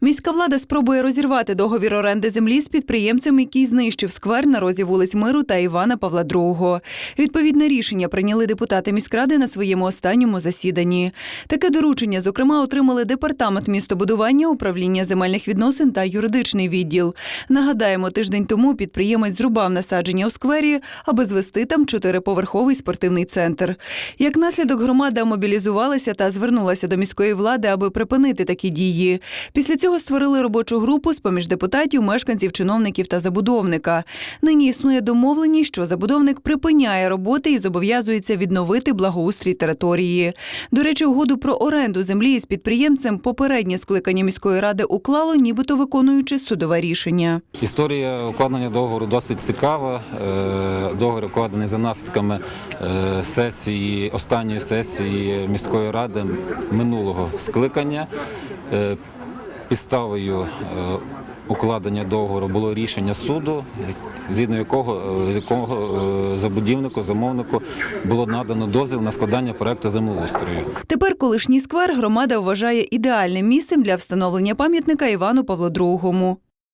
Міська влада спробує розірвати договір оренди землі з підприємцем, який знищив сквер на розі вулиць Миру та Івана Павла II. Відповідне рішення прийняли депутати міськради на своєму останньому засіданні. Таке доручення, зокрема, отримали департамент містобудування, управління земельних відносин та юридичний відділ. Нагадаємо, тиждень тому підприємець зрубав насадження у сквері, аби звести там чотириповерховий спортивний центр. Як наслідок, громада мобілізувалася та звернулася до міської влади, аби припинити такі дії. Після цього створили робочу групу з поміж депутатів, мешканців, чиновників та забудовника. Нині існує домовленість, що забудовник припиняє роботи і зобов'язується відновити благоустрій території. До речі, угоду про оренду землі із підприємцем попереднє скликання міської ради уклало, нібито виконуючи судове рішення. Історія укладення договору досить цікава. Е, Договір укладений за наслідками е, сесії, останньої сесії міської ради минулого скликання. Підставою е, укладення договору було рішення суду, згідно якого, е, якого е, забудівнику, замовнику було надано дозвіл на складання проекту землеустрою. Тепер колишній сквер громада вважає ідеальним місцем для встановлення пам'ятника Івану Павлу II.